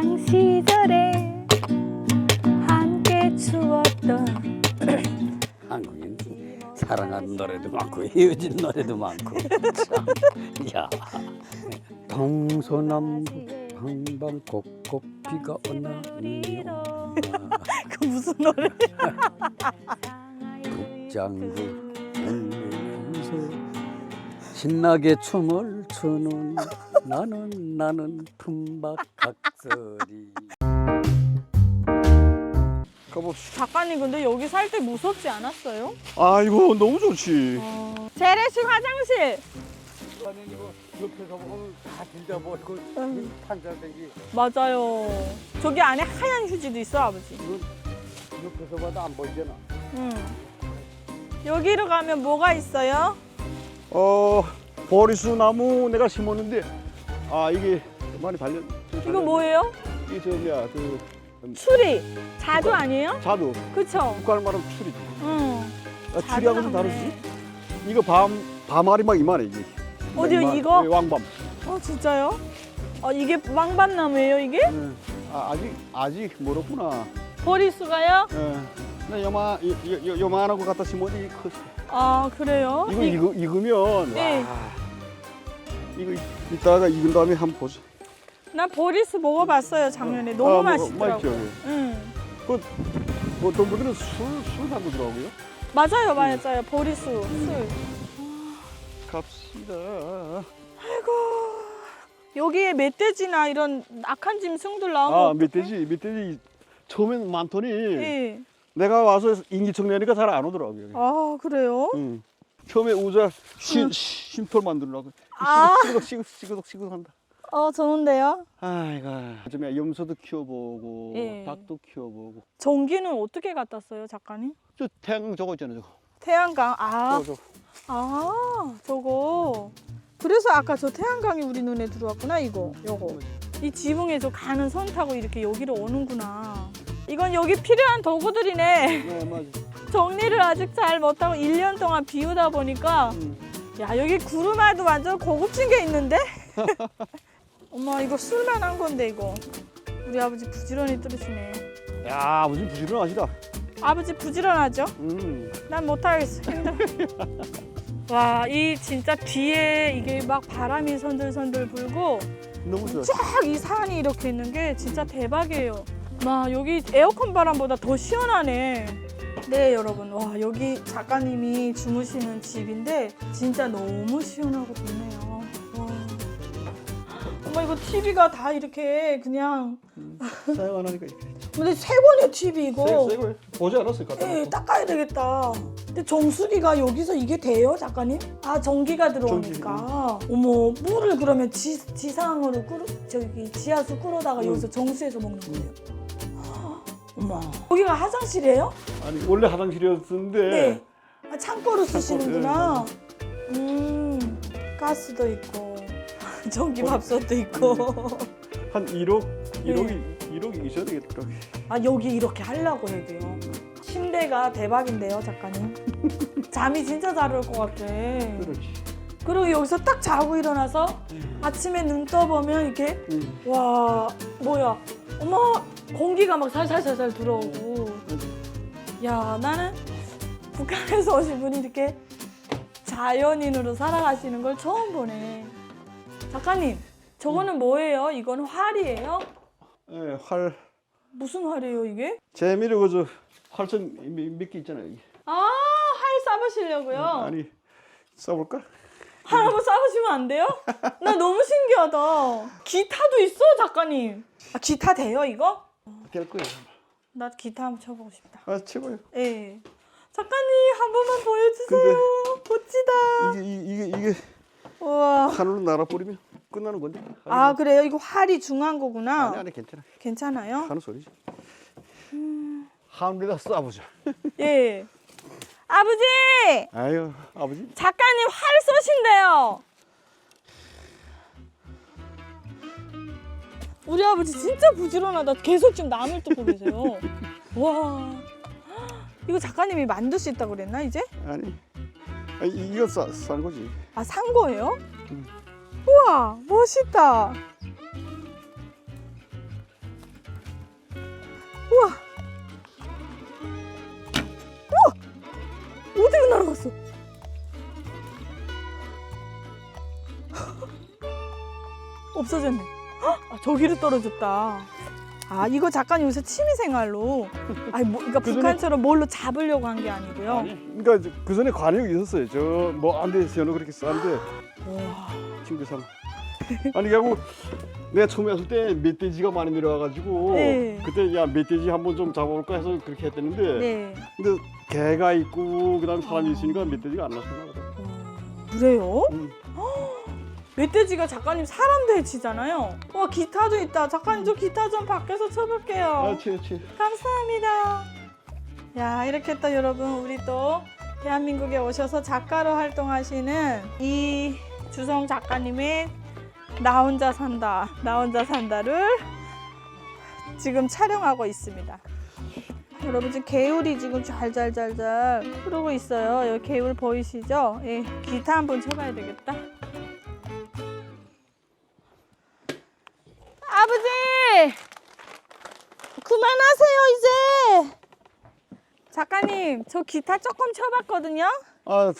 학창 시절에 함께 추었던 한국인 사랑하는 노래도 많고 헤어진 노래도 많고. 참, 야. 동서남북 방방곡곡 비가 오나. 그 무슨 노래? 북장구 울면서 신나게 춤을 추는 나는 나는 품바 각설이 가봅시다. 작가님 근데 여기 살 때 무섭지 않았어요? 아이고 너무 좋지. 재래식 화장실 아니 이거 옆에서 보면 다 뒤져버리고 판자대기 맞아요. 저기 안에 하얀 휴지도 있어 아버지. 이건 옆에서 봐도 안 보이잖아 응. 여기로 가면 뭐가 있어요? 어 보리수 나무 내가 심었는데 아 이게 많이 발견. 이거 뭐예요? 이게 저 뭐야 그 추리. 자두 아니에요? 자두. 그쵸? 국갈 말하면 추리지. 응. 아, 추리하고 좀 다르지? 이거 밤 밤알이 막 이만해 이게. 어디요, 이만- 이거? 예, 왕밤. 어 진짜요? 어 이게 왕밤나무예요 이게? 예. 아, 아직 아직 멀었구나. 보리수가요? 예. 나 요마 요, 요, 요만한 거 갖다 심어도 이게 컸어. 아 그래요? 이거 이- 익으면 네. 와. 이거 이따가 익은 다음에 한번 보자. 나 보리수 먹어봤어요 작년에 너무 아, 뭐, 맛있더라고. 맛있죠. 예. 응. 어떤 분들은 술 술 담그더라고요. 맞아요 맞아요 보리수 술. 갑시다. 여기에 멧돼지나 이런 악한 짐승들 나오면 아? 멧돼지 멧돼지 처음엔 많더니 예. 내가 와서 인기청내니까 잘 안 오더라고요. 아 그래요? 응. 처음에 우자 쉼 쉼터 만들려고 아. 시그덕 시그덕 시그덕 시그덕 한다. 어 좋은데요? 아이고 좀 염소도 키워보고 예. 닭도 키워보고 전기는 어떻게 갖다 써요 작가님? 저 태양 저거 있잖아요 저거. 태양광 아, 저거, 저거. 아 저거 그래서 아까 저 태양광이 우리 눈에 들어왔구나 이거 요거 이 지붕에 저 가는 선 타고 이렇게 여기로 오는구나 이건 여기 필요한 도구들이네 네 맞아. 정리를 아직 잘 못하고 1년 동안 비우다 보니까 응. 야 여기 구름알도 완전 고급진 게 있는데 엄마 이거 쓸만한 건데 이거 우리 아버지 부지런히 뚫으시네 야 무슨 부지런하시다. 아버지 부지런하죠? 음. 난 못하겠어 힘들어 와 이 진짜 뒤에 이게 막 바람이 선들선들 불고 너무 좋아. 쫙 이 산이 이렇게 있는 게 진짜 대박이에요 와 여기 에어컨 바람보다 더 시원하네 네 여러분 와 여기 작가님이 주무시는 집인데 진짜 너무 시원하고 좋네요 와 엄마 이거 TV가 다 이렇게 그냥 사용 안 하니까 이렇게. 근데 새 거네 TV 이거 새- 새 거예요. 보지 않았을까? 예, 닦아야 되겠다. 근데 정수리가 여기서 이게 돼요, 작가님? 아, 전기가 들어오니까. 어머, 물을 그러면 지, 지상으로 끓, 저기 지하수 끓어다가 음. 여기서 정수해서 먹는 거예요. 어머, 여기가 화장실이에요? 아니 원래 화장실이었는데 네. 아, 창고로 쓰시는구나. 네, 음, 가스도 있고, 전기 밥솥도 있고. 한 1억 네. 1억이 1억이 있어야 되겠더라고. 아 여기 이렇게 하려고 해도요. 침대가 대박인데요, 작가님. 잠이 진짜 잘 올 것 같아. 그렇지. 그리고 여기서 딱 자고 일어나서 아침에 눈 떠보면 이렇게 응. 와 뭐야, 어머 공기가 막 살살살살 들어오고. 야 나는 북한에서 오신 분이 이렇게 자연인으로 살아가시는 걸 처음 보네. 작가님, 저거는 뭐예요? 이건 활이에요? 예, 활 무슨 활이에요 이게? 재미로 그저 활선 몇개 있잖아요. 아, 활 싸보시려고요? 아니 써볼까? 활 한번 싸보시면 안 돼요? 나 너무 신기하다. 기타도 있어, 작가님. 아, 기타 돼요, 이거? 될 거예요. 나 기타 한번 쳐보고 싶다. 아 최고예요. 예. 작가님, 한 번만 보여주세요. 멋지다. 이게 이- 이게 이게 우와. 하늘로 날아버리면 끝나는 건데. 아, 그래요? 이거 활이 중요한 거구나. 아니 아니 괜찮아. 괜찮아요? 하는 소리지. 하늘에다 쏴보자. 예. 아버지! 아유 아버지. 작가님 활 쏘신대요. 우리 아버지 진짜 부지런하다. 계속 지금 나물 뜯고 계세요. 와. 이거 작가님이 만들 수 있다고 그랬나 이제? 아니. 아니 이거 싸, 싼 거지. 아 산 거예요? 우와 멋있다. 없어졌네. 헉, 아, 저기로 떨어졌다. 아 이거 잠깐 요새 취미생활로 아니 뭐 그러니까 그 전에- 북한처럼 뭘로 잡으려고 한 게 아니고요. 아니, 그러니까 그 전에 관역이 있었어요. 저 뭐 안돼 저는 그렇게 쌌는데 와. 친구 삼. 아니 그리고 내가 처음에 왔을 때 멧돼지가 많이 내려와가지고 네. 그때 야 멧돼지 한번 좀 잡아볼까 해서 그렇게 했었는데 네. 근데 개가 있고 그다음 사람이 아. 있으니까 멧돼지가 안 나타나 보다. 그래요? 음. 멧돼지가 작가님 사람 돼지잖아요. 와 기타도 있다. 작가님 저 기타 좀 밖에서 쳐볼게요. 아, 치, 치. 감사합니다. 야 이렇게 또 여러분 우리 또 대한민국에 오셔서 작가로 활동하시는 이 주성 작가님의 나 혼자 산다 나 혼자 산다를 지금 촬영하고 있습니다. 여러분 지금 개울이 지금 잘잘잘잘 흐르고 있어요. 여기 개울 보이시죠? 예, 기타 한번 쳐봐야 되겠다. 작가님 저 기타 조금 쳐봤거든요. 아,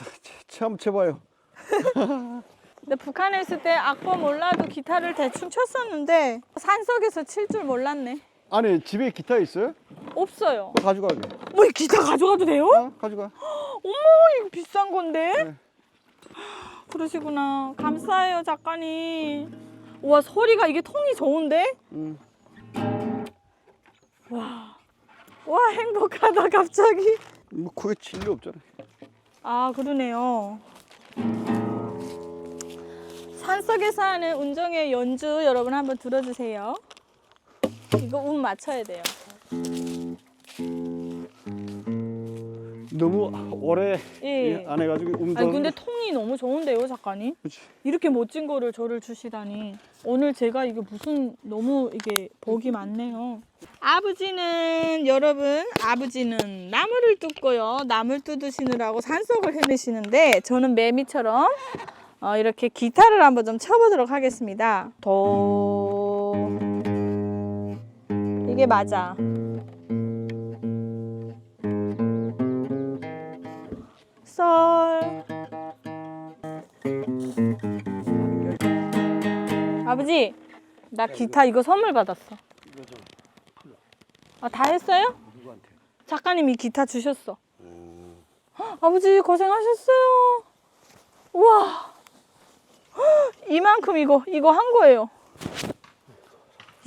참 쳐봐요. 근데 북한에 있을 때 악보 몰라도 기타를 대충 쳤었는데 산속에서 칠 줄 몰랐네. 아니 집에 기타 있어요? 없어요. 그거 가져가게. 뭐 이 기타 가져가도 돼요? 어? 가져가. 어머 이거 비싼 건데. 네. 그러시구나. 감사해요 작가님. 와 소리가 이게 통이 좋은데? 음. 와. 와 행복하다 갑자기. 뭐칠일 없잖아. 아 그러네요. 산속에서 하는 운정의 연주 여러분 한번 들어주세요. 이거 운 맞춰야 돼요. 너무 오래 예. 안 해가지고 운동. 아니 근데 통이 너무 좋은데요 작가님? 그치. 이렇게 멋진 거를 저를 주시다니 오늘 제가 이게 무슨 너무 이게 복이 많네요. 아버지는 여러분 아버지는 나무를 뜯고요. 나물 뜯으시느라고 산속을 헤매시는데 저는 매미처럼 어, 이렇게 기타를 한번 좀 쳐보도록 하겠습니다. 도. 이게 맞아. 썰 아버지 나 기타 이거 선물 받았어. 아다 했어요? 작가님이 기타 주셨어. 헉, 아버지 고생하셨어요. 우와. 헉, 이만큼 이거 이거 한 거예요.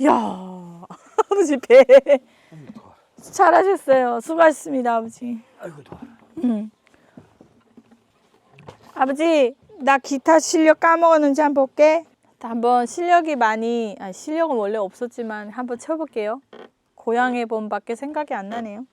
이야 아버지 배. 잘하셨어요. 수고하셨습니다 아버지. 아이고. 응. 아버지 나 기타 실력 까먹었는지 한번 볼게 한번 실력이 많이 아 실력은 원래 없었지만 한번 쳐볼게요. 고향의 봄밖에 생각이 안 나네요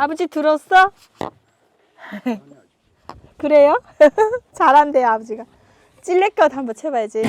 아버지 들었어? 그래요? 잘한대요 아버지가. 찔레껏 한번 쳐봐야지.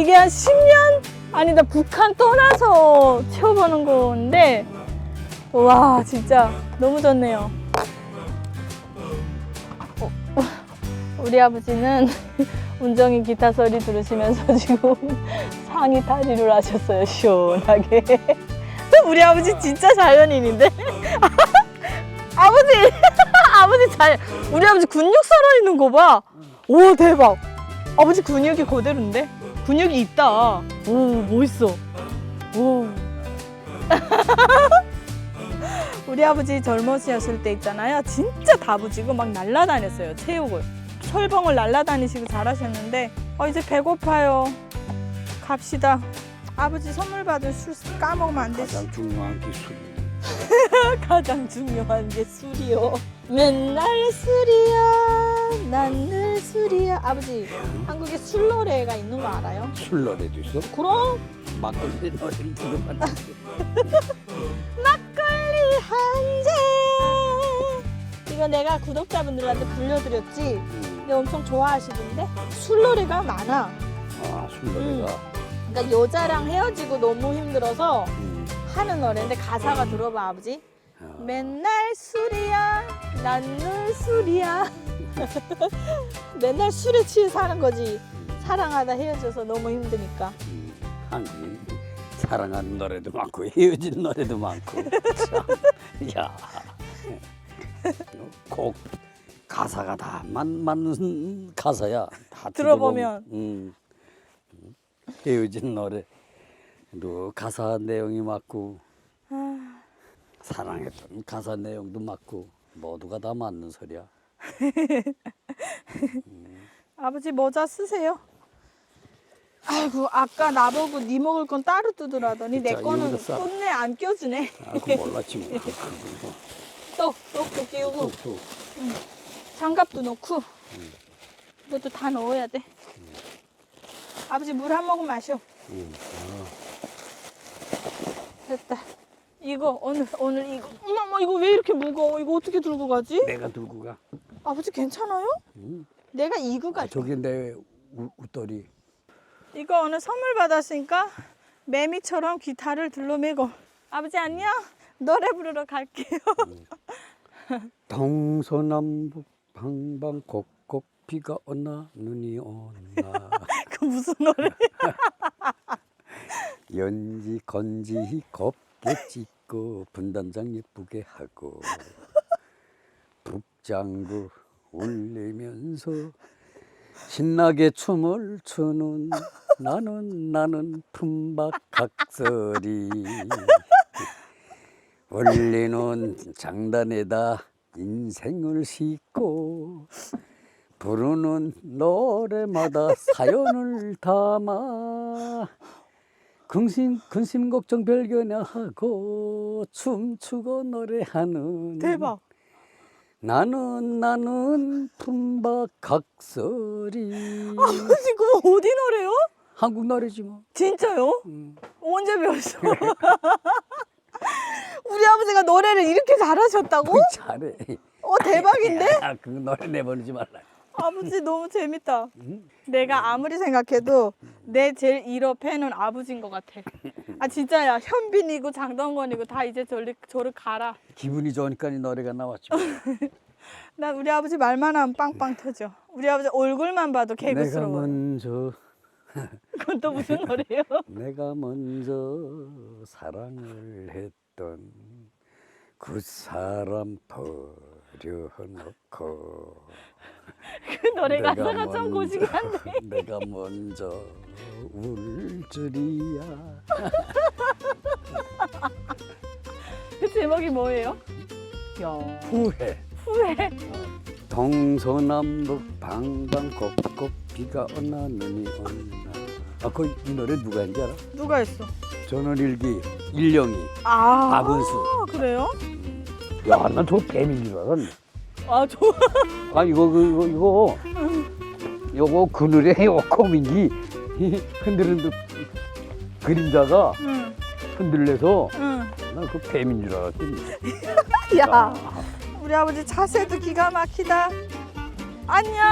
이게 한 10년? 아니다 북한 떠나서 채워보는 건데. 와 진짜 너무 좋네요. 어, 우리 아버지는 운정이 기타 소리 들으시면서 지금 상의 탈의를 하셨어요 시원하게. 우리 아버지 진짜 자연인인데? 아버지! 아버지 잘 우리 아버지 근육 살아있는 거봐오 대박. 아버지 근육이 그대로인데 근육이 있다. 오 멋있어. 오. 우리 아버지 젊으셨을 때 있잖아요. 진짜 다부지고 막 날라다녔어요 체육을. 철봉을 날라다니시고 잘하셨는데 어 이제 배고파요. 갑시다. 아버지 선물 받은 술 까먹으면 안 되지. 가장 중요한 기술. 가장 중요한 게 술이요. 맨날 술이야, 난 늘 술이야. 아버지, 한국에 술 노래가 있는 거 알아요? 술 노래도 있어? 그럼 막걸리 안 돼. 막걸리 한 잔. 이거 내가 구독자분들한테 불려드렸지. 음. 근데 엄청 좋아하시던데 술 노래가 많아. 아, 술 노래가. 그러니까 여자랑 헤어지고 너무 힘들어서 음. 하는 노래인데 가사가 들어봐 아버지. 아, 맨날 술이야 난 늘 술이야 맨날 술에 취해 사는 거지 사랑하다 헤어져서 너무 힘드니까 음. 한국인 사랑하는 노래도 많고 헤어진 노래도 많고. 참. 야. 곡 가사가 다 맞, 맞는 가사야. 다 들어보면. 들어보면. 음. 헤어진 노래. 또 가사 내용이 맞고 아, 사랑했던 가사 내용도 맞고 모두가 다 맞는 소리야. 아버지 모자 쓰세요 아이고 아까 나보고 네 먹을 건 따로 뜯으라더니 내 자, 거는 싸. 꽂네 안 껴주네 아, 그 몰랐지 뭐. 떡떡도 끼우고 또, 또. 장갑도 넣고 이것도 다 넣어야 돼 아버지 물 한 모금 마셔 음. 됐다 이거 오늘 오늘 이거 엄마 이거 왜 이렇게 무거워 이거 어떻게 들고 가지? 내가 들고 가. 아버지 괜찮아요? 응? 내가 이거 아, 가져. 저기 내 우- 웃돌이. 이거 오늘 선물 받았으니까 매미처럼 기타를 들러매고. 아버지 안녕. 노래 부르러 갈게요. 동서남북 방방곡곡 비가 오나 눈이 오나 그 무슨 노래? 연지 건지 곱게 찢고 분단장 예쁘게 하고 북장구 울리면서 신나게 춤을 추는 나는 나는 품박각설이 울리는 장단에다 인생을 싣고 부르는 노래마다 사연을 담아 근심 근심 걱정 별견 하고 춤추고 노래하는 대박. 나는 나는 품박 각설이 아버지 그거 어디 노래요? 한국 노래지 뭐. 진짜요? 음. 언제 배웠어? 우리 아버지가 노래를 이렇게 잘하셨다고? 그 잘해. 어 대박인데? 아, 그 노래 내보내지 말라. 아버지 너무 재밌다. 응? 내가 아무리 생각해도 내 제일 1호 팬은 아버지인 것 같아. 아 진짜야. 현빈이고 장동건이고 다 이제 저리 저를 가라. 기분이 좋으니까 이 노래가 나왔지. 뭐. 난 우리 아버지 말만 하면 빵빵 터져. 우리 아버지 얼굴만 봐도 내가 개그스러워. 먼저 그건 또 무슨 노래예요? 내가 먼저 사랑을 했던 그 사람 버려놓고 그 노래 내가 가사가 좀 먼저- 고지한데. 내가 먼저 울 줄이야 그 제목이 뭐예요? 야 후회 후회. 동서남북 방방곡곡 비가 오나 눈이 오나 아 그 이 노래 누가 했는지 알아? 누가 했어? 전원일기 일령이 아 박은수 그래요? 야 난 저 뱀인 줄 알았네 아 좋아. 아 이거 그, 이거 이거 요거 그늘에 요코민기 흔들흔들 그림자가 응, 흔들려서 응. 나그 뱀인 줄 알았더니 야, 우리 아버지 자세도 기가 막히다. 안녕.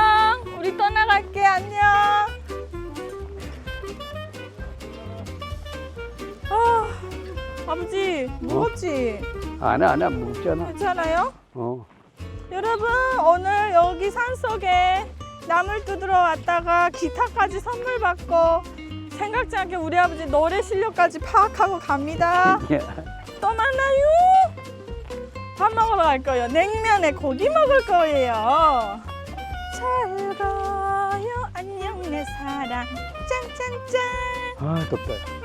우리 떠나갈게. 안녕. 아, 아버지 무겁지? 안해 안해 무겁지 않아 괜찮아요? 어 여러분 오늘 여기 산속에 나물 뜯으러 왔다가 기타까지 선물 받고 생각지 않게 우리 아버지 노래 실력까지 파악하고 갑니다. 야, 또 만나요. 밥 먹으러 갈 거예요. 냉면에 고기 먹을 거예요. 잘 가요. 안녕 내 사랑. 짠짠짠. 아 덥다